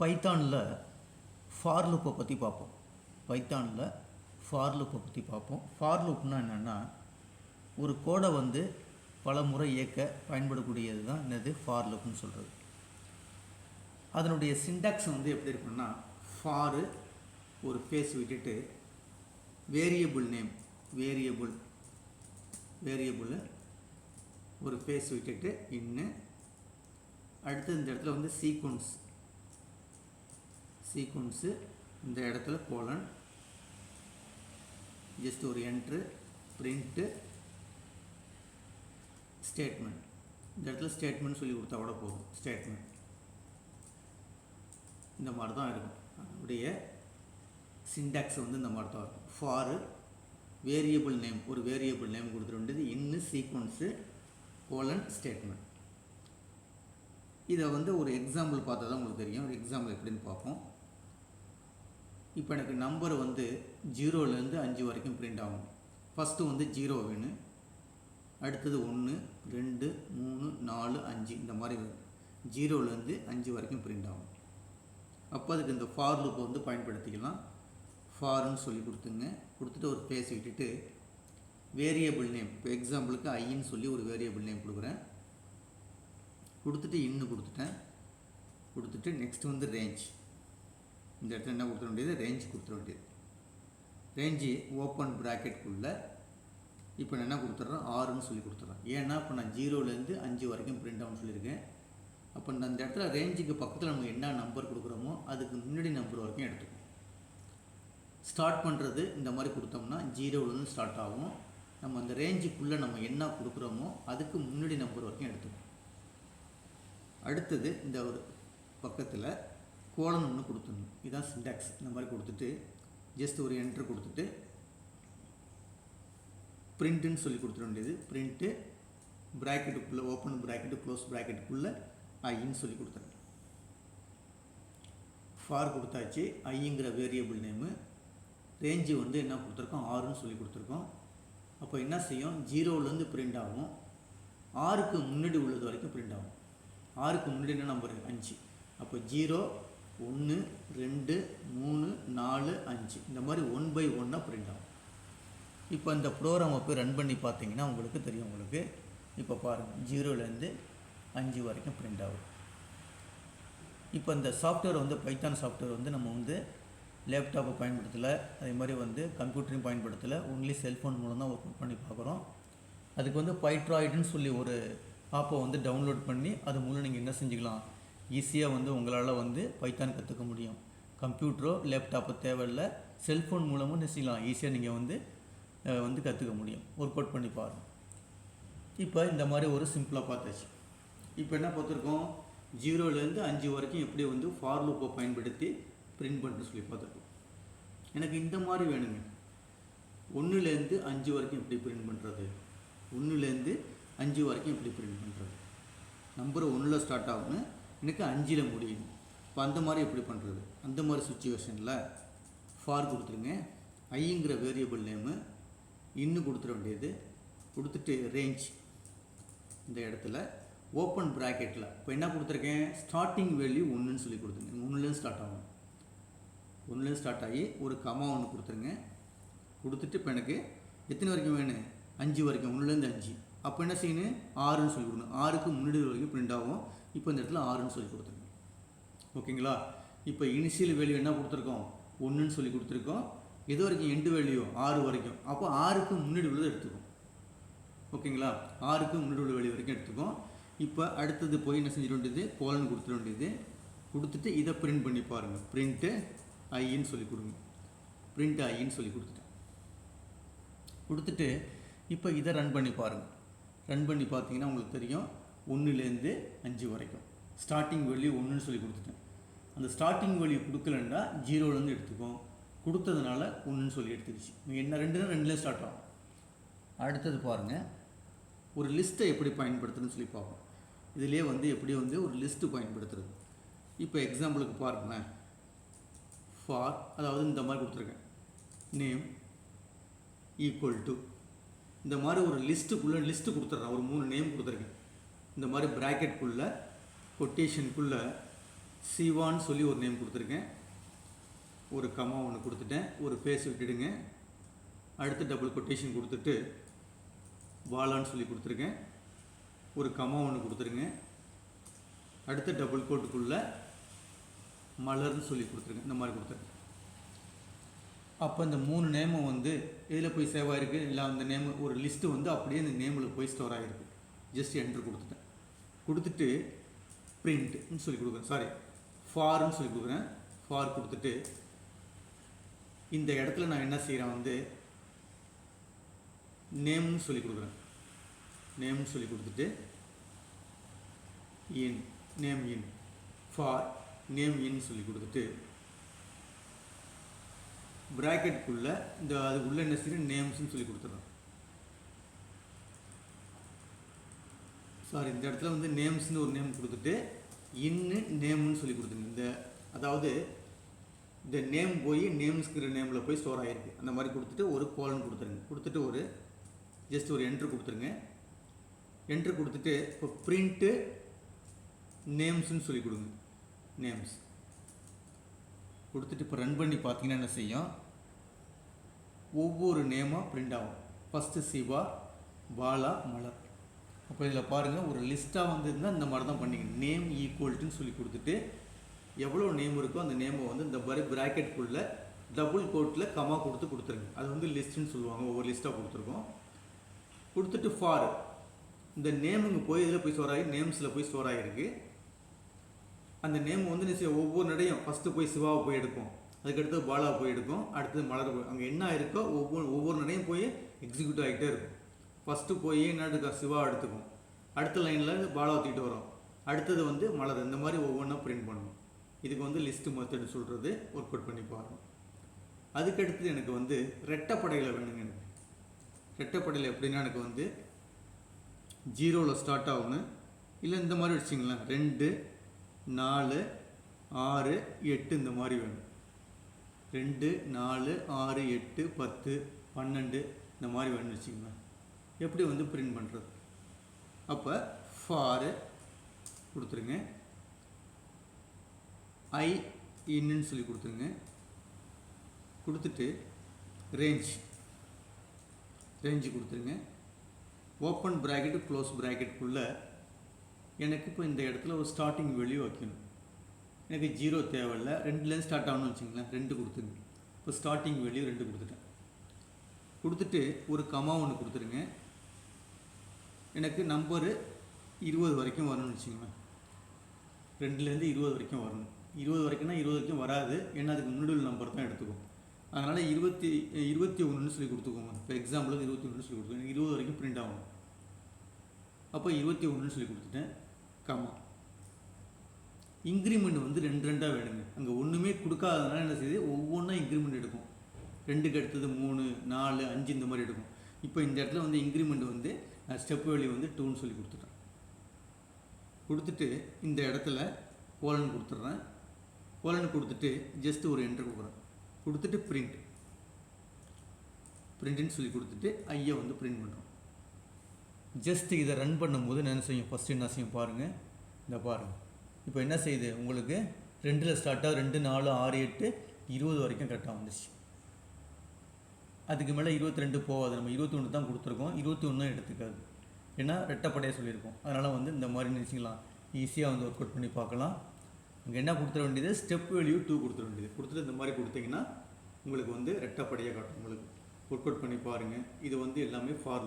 பைத்தானில் for லூப்பை பற்றி பார்ப்போம். பைத்தானில் ஃபார் லூப்பை பற்றி பார்ப்போம். ஃபார் லூப்னா என்னென்னா ஒரு கோடை வந்து பல முறை இயக்க பயன்படக்கூடியது தான் என்னது ஃபார் லூப்னு சொல்கிறது அதனுடைய சிண்டாக்ஸ் வந்து எப்படி இருக்குன்னா ஃபாரு ஒரு பேஸ் விட்டுட்டு வேரியபிள் நேம் வேரியபிள் வேரியபிள் ஒரு பேஸ் விட்டுட்டு இன்னு அடுத்து இந்த இடத்துல வந்து சீக்வன்ஸ் சீக்வன்ஸு இந்த இடத்துல கோலன் ஜஸ்ட் ஒரு என்ட்ரு பிரிண்ட்டு ஸ்டேட்மெண்ட் இந்த இடத்துல ஸ்டேட்மெண்ட் சொல்லி கொடுத்தா கூட போகும் ஸ்டேட்மெண்ட் இந்த மாதிரி தான் இருக்கும். அதனுடைய சிண்டாக்ஸ் வந்து இந்த மாதிரி தான் இருக்கும். ஃபாரு வேரியபிள் நேம் ஒரு வேரியபிள் நேம் கொடுத்துட வேண்டியது இன்னு சீக்வன்ஸு கோலன் ஸ்டேட்மெண்ட் இதை வந்து ஒரு எக்ஸாம்பிள் பார்த்தா தான் உங்களுக்கு தெரியும். ஒரு எக்ஸாம்பிள் எப்படின்னு பார்ப்போம். இப்போ எனக்கு நம்பர் வந்து ஜீரோலேருந்து அஞ்சு வரைக்கும் பிரிண்ட் ஆகும். ஃபஸ்ட்டு வந்து ஜீரோ வேணும் அடுத்தது ஒன்று ரெண்டு மூணு நாலு அஞ்சு இந்த மாதிரி வரும். ஜீரோலேருந்து அஞ்சு வரைக்கும் பிரிண்ட் ஆகும். அப்போ அதுக்கு இந்த ஃபார் லூப்பை வந்து பயன்படுத்திக்கலாம். ஃபார்னு சொல்லி கொடுத்துங்க. கொடுத்துட்டு ஒரு பேஸ் விட்டுட்டு வேரியபிள் நேம் இப்போ எக்ஸாம்பிளுக்கு ஐன்னு சொல்லி ஒரு வேரியபிள் நேம் கொடுக்குறேன். கொடுத்துட்டு இன்னு கொடுத்துட்டேன். கொடுத்துட்டு நெக்ஸ்ட் வந்து ரேஞ்ச் இந்த இடத்துல என்ன கொடுத்துட வேண்டியது? ரேஞ்ச் கொடுத்துட வேண்டியது. ரேஞ்சு ஓப்பன் ப்ராக்கெட்குள்ளே இப்போ நான் என்ன கொடுத்துட்றோம் ஆறுன்னு சொல்லி கொடுத்துட்றோம் ஏன்னா இப்போ நான் ஜீரோலேருந்து அஞ்சு வரைக்கும் பிரிண்ட் ஆகும்னு சொல்லியிருக்கேன். அப்போ இந்த அந்த இடத்துல ரேஞ்சுக்கு பக்கத்தில் நம்ம என்ன நம்பர் கொடுக்குறோமோ அதுக்கு முன்னாடி நம்பர் வரைக்கும் எடுத்துக்கணும். ஸ்டார்ட் பண்ணுறது இந்த மாதிரி கொடுத்தோம்னா ஜீரோலேருந்து ஸ்டார்ட் ஆகும். நம்ம அந்த ரேஞ்சுக்குள்ளே நம்ம என்ன கொடுக்குறோமோ அதுக்கு முன்னாடி நம்பர் வரைக்கும் எடுத்துக்கணும். அடுத்தது இந்த ஒரு பக்கத்தில் கோலன் ஒன்று கொடுத்துடணும். இதுதான் சிண்டாக்ஸ் இந்த மாதிரி கொடுத்துட்டு ஜஸ்ட் ஒரு என்ட்ரு கொடுத்துட்டு பிரிண்ட்டுன்னு சொல்லி கொடுத்துட வேண்டியது. பிரிண்ட்டு ப்ராக்கெட்டுக்குள்ளே ஓப்பன் ப்ராக்கெட்டு க்ளோஸ் ப்ராக்கெட்டுக்குள்ளே ஐன்னு சொல்லி கொடுத்துருங்க ஃபார் கொடுத்தாச்சு. ஐங்கிற வேரியபிள் நேமு ரேஞ்சு வந்து என்ன கொடுத்துருக்கோம்? ஆறுன்னு சொல்லி கொடுத்துருக்கோம். அப்போ என்ன செய்யும்? ஜீரோவிலேருந்து பிரிண்ட் ஆகும். ஆறுக்கு முன்னாடி உள்ளது வரைக்கும் பிரிண்ட் ஆகும். ஆறுக்கு முன்னாடி என்ன நம்பர் அஞ்சு. அப்போ ஜீரோ ஒன்று ரெண்டு மூணு நாலு அஞ்சு. இந்த மாதிரி ஒன் பை ஒன்னாக பிரிண்ட் ஆகும். இப்போ இந்த ப்ரோக்ராமை போய் ரன் பண்ணி பார்த்தீங்கன்னா உங்களுக்கு தெரியும் உங்களுக்கு. இப்போ பாருங்கள் ஜீரோலேருந்து அஞ்சு வரைக்கும் பிரிண்ட் ஆகும். இப்போ இந்த சாஃப்ட்வேர் வந்து பைத்தான் சாஃப்ட்வேர் வந்து நம்ம வந்து லேப்டாப்பை பயன்படுத்தலை. அதே மாதிரி வந்து கம்ப்யூட்டரையும் பயன்படுத்தலை. ஒன்லி செல்ஃபோன் மூலம் தான் ஒர்க் பண்ணி பார்க்குறோம். அதுக்கு வந்து பைட்ராய்டுன்னு சொல்லி ஒரு ஆப்பை வந்து டவுன்லோட் பண்ணி அது மூலம் நீங்கள் என்ன செஞ்சுக்கலாம்? ஈஸியாக வந்து உங்களால் வந்து பைத்தான் கற்றுக்க முடியும். கம்ப்யூட்டரோ லேப்டாப்போ தேவையில்லை. செல்ஃபோன் மூலமும் என்ன செய்யலாம்? ஈஸியாக நீங்கள் வந்து வந்து கற்றுக்க முடியும். ஒர்க் அவுட் பண்ணி பாருங்கள் இப்போ இந்த மாதிரி ஒரு சிம்பிளாக பார்த்தாச்சு. இப்போ என்ன பார்த்துருக்கோம்? ஜீரோலேருந்து அஞ்சு வரைக்கும் எப்படி வந்து ஃபார் லூப்பை பயன்படுத்தி பிரிண்ட் பண்ணுறது சொல்லி பார்த்துருக்கோம். எனக்கு இந்த மாதிரி வேணுங்க. ஒன்றுலேருந்து அஞ்சு வரைக்கும் எப்படி பிரிண்ட் பண்ணுறது ஒன்றுலேருந்து அஞ்சு வரைக்கும் எப்படி பிரிண்ட் பண்ணுறது நம்பர் ஒன்றில் ஸ்டார்ட் ஆகும் எனக்கு அஞ்சில் முடியும் இப்போ அந்த மாதிரி எப்படி பண்ணுறது அந்த மாதிரி சுச்சுவேஷனில் ஃபார் கொடுத்துருங்க. ஐங்கிற வேரியபிள் நேமு இன்னும் கொடுத்துட வேண்டியது. கொடுத்துட்டு ரேஞ்ச் இந்த இடத்துல ஓப்பன் ப்ராக்கெட்டில் இப்போ என்ன கொடுத்துருக்கேன்? ஸ்டார்டிங் வேல்யூ ஒன்றுன்னு சொல்லி கொடுத்துருங்க. ஒன்றுலேருந்து ஸ்டார்ட் ஆகும் ஒன்றுலேருந்து ஸ்டார்ட் ஆகி ஒரு கமா ஒன்று கொடுத்துருங்க. கொடுத்துட்டு இப்போ எனக்கு எத்தனை வரைக்கும் வேணும்? அஞ்சு வரைக்கும். ஒன்றுலேருந்து அஞ்சு. அப்போ என்ன செய்யணும் ஆறுன்னு சொல்லி கொடுக்கணும். ஆறுக்கு முன்னாடி வரைக்கும் பிரிண்ட் ஆகும். இப்போ இந்த இடத்துல ஆறுன்னு சொல்லி கொடுத்துருங்க. ஓகேங்களா? இப்போ இனிஷியல் வேல்யூ என்ன கொடுத்துருக்கோம்? ஒன்றுன்னு சொல்லி கொடுத்துருக்கோம். எது வரைக்கும்? எண்டு வேல்யூ ஆறு வரைக்கும். அப்போ ஆறுக்கு முன்னாடி உள்ளது எடுத்துக்கும். ஓகேங்களா? ஆறுக்கு முன்னாடி உள்ள வேல்யூ வரைக்கும் எடுத்துக்கும். இப்போ அடுத்தது போய் என்ன செஞ்சிட வேண்டியது? கோலன் கொடுத்துட வேண்டியது. கொடுத்துட்டு இதை பிரிண்ட் பண்ணி பாருங்கள் பிரிண்ட்டு ஐன்னு சொல்லி கொடுங்க. பிரிண்ட் ஐன்னு சொல்லி கொடுத்துட்டேன். கொடுத்துட்டு இப்போ இதை ரன் பண்ணி பாருங்கள் ரன் பண்ணி பார்த்தீங்கன்னா உங்களுக்கு தெரியும் ஒன்றுலேருந்து அஞ்சு வரைக்கும். ஸ்டார்டிங் வேல்யூ ஒன்றுன்னு சொல்லி கொடுத்துட்டேன். அந்த ஸ்டார்டிங் வேல்யூ கொடுக்கலன்னா ஜீரோலேருந்து எடுத்துக்கும் கொடுத்ததுனால ஒன்றுன்னு சொல்லி எடுத்துக்கிச்சு. என்ன ரெண்டுனா ரெண்டுலேயும் ஸ்டார்ட் ஆகும். அடுத்தது பாருங்கள் ஒரு லிஸ்ட்டை எப்படி பயன்படுத்துறதுன்னு சொல்லி பார்ப்போம். இதுலேயே வந்து எப்படி வந்து ஒரு லிஸ்ட்டு பயன்படுத்துறது. இப்போ எக்ஸாம்பிளுக்கு பாருங்களேன். ஃபார் அதாவது இந்த மாதிரி கொடுத்துருக்கேன். நேம் ஈக்குவல் டு இந்த மாதிரி ஒரு லிஸ்ட்டுக்குள்ளே லிஸ்ட்டு கொடுத்துட்றேன். ஒரு மூணு நேம் கொடுத்துருக்கேன். இந்த மாதிரி ப்ராக்கெட்குள்ளே கொட்டேஷனுக்குள்ளே சிவான்னு சொல்லி ஒரு நேம் கொடுத்துருக்கேன். ஒரு கமா ஒன்று கொடுத்துட்டேன். ஒரு ஃபேஸ் விட்டுடுங்க. அடுத்து டபுள் கொட்டேஷன் கொடுத்துட்டு வாலான்னு சொல்லி கொடுத்துருக்கேன். ஒரு கமா ஒன்று கொடுத்துருங்க. அடுத்த டபுள் கோட்டுக்குள்ளே மலர்னு சொல்லி கொடுத்துருங்க இந்த மாதிரி கொடுத்துருங்க அப்போ இந்த மூணு நேமும் வந்து இதில் போய் சேவ் ஆகிருக்கு இல்லை அந்த நேம் ஒரு லிஸ்ட்டு வந்து அப்படியே அந்த நேமில் போய் ஸ்டோர் ஆகிருக்கு ஜஸ்ட் என்ட்ரு கொடுத்துட்டேன். கொடுத்துட்டு பிரிண்ட்னு சொல்லி கொடுக்குறேன். சாரி ஃபார்னு சொல்லி கொடுக்குறேன். ஃபார் கொடுத்துட்டு இந்த இடத்துல நான் என்ன செய்கிறேன் வந்து நேம்னு சொல்லி கொடுக்குறேன். நேம்னு சொல்லி கொடுத்துட்டு in name in for name in சொல்லி கொடுத்துட்டு ப்ராக்கெட்டுக்குள்ளே இந்த அது உள்ள என்ன செய்யணும் நேம்ஸ்னு சொல்லி கொடுத்துட்றோம். சாரி இந்த இடத்துல வந்து நேம்ஸ்னு ஒரு நேம் கொடுத்துட்டு இன்னு நேம்னு சொல்லி கொடுத்துருங்க இந்த அதாவது இந்த நேம் போய் நேம்ஸ்கிற நேமில் போய் ஸ்டோர் ஆகிருக்கு அந்த மாதிரி கொடுத்துட்டு ஒரு கோலன் கொடுத்துருங்க. கொடுத்துட்டு ஒரு ஜஸ்ட் ஒரு என்ட்ரு கொடுத்துருங்க. என்ட்ரு கொடுத்துட்டு இப்போ பிரிண்ட்டு நேம்ஸ்னு சொல்லி கொடுங்க. நேம்ஸ் கொடுத்துட்டு இப்போ ரன் பண்ணி பார்த்தீங்கன்னா என்ன செய்யும்? ஒவ்வொரு நேமாக பிரிண்ட் ஆகும். ஃபஸ்ட்டு சிவா பாலா மலர். அப்போ இதில் பாருங்கள் ஒரு லிஸ்ட்டாக வந்திருந்தால் இந்த மாதிரி தான் பண்ணிக்கணும் நேம் ஈக்குவல்ட்டுன்னு சொல்லி கொடுத்துட்டு எவ்வளோ நேம் இருக்கோ அந்த நேமை வந்து இந்த மாதிரி ப்ராக்கெட்டுக்குள்ளே டபுள் கோட்டில் கமா கொடுத்து கொடுத்துருங்க. அது வந்து லிஸ்ட்டுன்னு சொல்லுவாங்க. ஒவ்வொரு லிஸ்ட்டாக கொடுத்துருக்கோம். கொடுத்துட்டு ஃபார் இந்த நேமுங்க போய் இதில் போய் ஸ்டோர் ஆகி நேம்ஸில் போய் ஸ்டோர் ஆகிருக்கு. அந்த நேம் வந்து என்ன ஒவ்வொரு நடையும் ஃபஸ்ட்டு போய் சிவாவை போய் எடுக்கும் அதுக்கடுத்து பாலா போய் எடுக்கும் அடுத்தது மலர் போய் அங்கே என்ன இருக்கோ ஒவ்வொரு ஒவ்வொரு நடையும் போய் எக்ஸிக்யூட் ஆகிட்டே இருக்கும். ஃபஸ்ட்டு போய் என்ன எடுக்கும் சிவா எடுத்துக்கும். அடுத்த லைனில் பாலா தூக்கிட்டு வரும். அடுத்தது வந்து மலர். இந்த மாதிரி ஒவ்வொன்றா பிரிண்ட் பண்ணணும் இதுக்கு வந்து லிஸ்ட்டு மெத்தட் சொல்கிறது ஒர்க் அவுட் பண்ணி பாருங்கள் அதுக்கடுத்து எனக்கு வந்து ரெட்டப்படையில் வேணுங்க எனக்கு. ரெட்டப்படையில் எப்படின்னா எனக்கு வந்து ஜீரோவில் ஸ்டார்ட் ஆகணும் இல்லை இந்த மாதிரி வச்சிங்களேன் ரெண்டு நாலு ஆறு எட்டு இந்த மாதிரி வேணும். ரெண்டு நாலு ஆறு எட்டு பத்து பன்னெண்டு இந்த மாதிரி வேணும்னு வச்சுக்கோங்க. எப்படி வந்து பிரிண்ட் பண்ணுறது அப்போ ஃபாரு கொடுத்துருங்க. ஐ இன்னுன்னு சொல்லி கொடுத்துருங்க. கொடுத்துட்டு ரேஞ்ச் ரேஞ்சு கொடுத்துருங்க. ஓப்பன் ப்ராக்கெட்டு க்ளோஸ் ப்ராக்கெட்டுக்குள்ளே எனக்கு இப்போ இந்த இடத்துல ஒரு ஸ்டார்டிங் வேல்யூ வைக்கணும். எனக்கு ஜீரோ தேவையில்ல. ரெண்டுலேருந்து ஸ்டார்ட் ஆகணும்னு வச்சுங்களேன் ரெண்டு கொடுத்துருங்க. இப்போ ஸ்டார்டிங் வேல்யூ ரெண்டு கொடுத்துட்டேன். கொடுத்துட்டு ஒரு கமா ஒன்று கொடுத்துருங்க. எனக்கு நம்பரு இருபது வரைக்கும் வரணும்னு வச்சுங்களேன் ரெண்டுலேருந்து இருபது வரைக்கும் வரணும். இருபது வரைக்கும்னா இருபது வரைக்கும் வராது. ஏன்னா அதுக்கு முன்னாடி உள்ள நம்பர் தான் எடுத்துக்கும். அதனால் இருபத்தி இருபத்தி ஒன்றுன்னு சொல்லி கொடுத்துக்கோங்க. இப்போ எக்ஸாம்பிளுக்கு இருபத்தி ஒன்றுன்னு சொல்லி கொடுத்துருங்க இருபது வரைக்கும் பிரிண்ட் ஆகணும். அப்போ இருபத்தி ஒன்றுன்னு சொல்லி கொடுத்துட்டேன். கமா இன்க்ரிமெண்ட் வந்து ரெண்டு ரெண்டாக வேணுங்க. அங்கே ஒன்றுமே கொடுக்காததுனால என்ன செய்யுது? ஒவ்வொன்றா இன்க்ரிமெண்ட் எடுக்கும். ரெண்டுக்கு அடுத்தது மூணு நாலு அஞ்சு இந்த மாதிரி எடுக்கும். இப்போ இந்த இடத்துல வந்து இன்க்ரிமெண்ட் வந்து ஸ்டெப் வேல்யூ வந்து டூன்னு சொல்லி கொடுத்துட்டேன். கொடுத்துட்டு இந்த இடத்துல கோலன் கொடுத்துட்றேன். கோலன் கொடுத்துட்டு ஜஸ்ட் ஒரு என்ட்ரு கொடுக்குறேன். கொடுத்துட்டு பிரிண்ட் பிரிண்ட்டுன்னு சொல்லி கொடுத்துட்டு ஐயை வந்து பிரிண்ட் பண்ணுறோம் ஜஸ்ட் இதை ரன் பண்ணும்போது என்ன செய்யும்? ஃபஸ்ட்டு என்ன செய்யும் பாருங்கள் இந்த பாருங்கள் இப்போ என்ன செய்யுது? உங்களுக்கு ரெண்டில் ஸ்டார்ட்டாக ரெண்டு நாலு ஆறு எட்டு இருபது வரைக்கும் கரெக்டாக வந்துச்சு அதுக்கு மேலே இருபத்தி ரெண்டு போகாது. நம்ம இருபத்தி ஒன்று தான் கொடுத்துருக்கோம். இருபத்தி ஒன்றும் எடுத்துக்காது. ஏன்னா ரெட்டப்படையாக சொல்லியிருக்கோம். அதனால் வந்து இந்த மாதிரி நினச்சிக்கலாம். ஈஸியாக வந்து ஒர்க் அவுட் பண்ணி பார்க்கலாம். அங்கே என்ன கொடுத்துட வேண்டியது? ஸ்டெப் வேல்யூ டூ கொடுத்துட வேண்டியது. கொடுத்துட்டு இந்த மாதிரி கொடுத்தீங்கன்னா உங்களுக்கு வந்து ரெட்டப்படையாக காட்டும். உங்களுக்கு ஒர்க் அவுட் பண்ணி பாருங்கள் இது வந்து எல்லாமே ஃபார்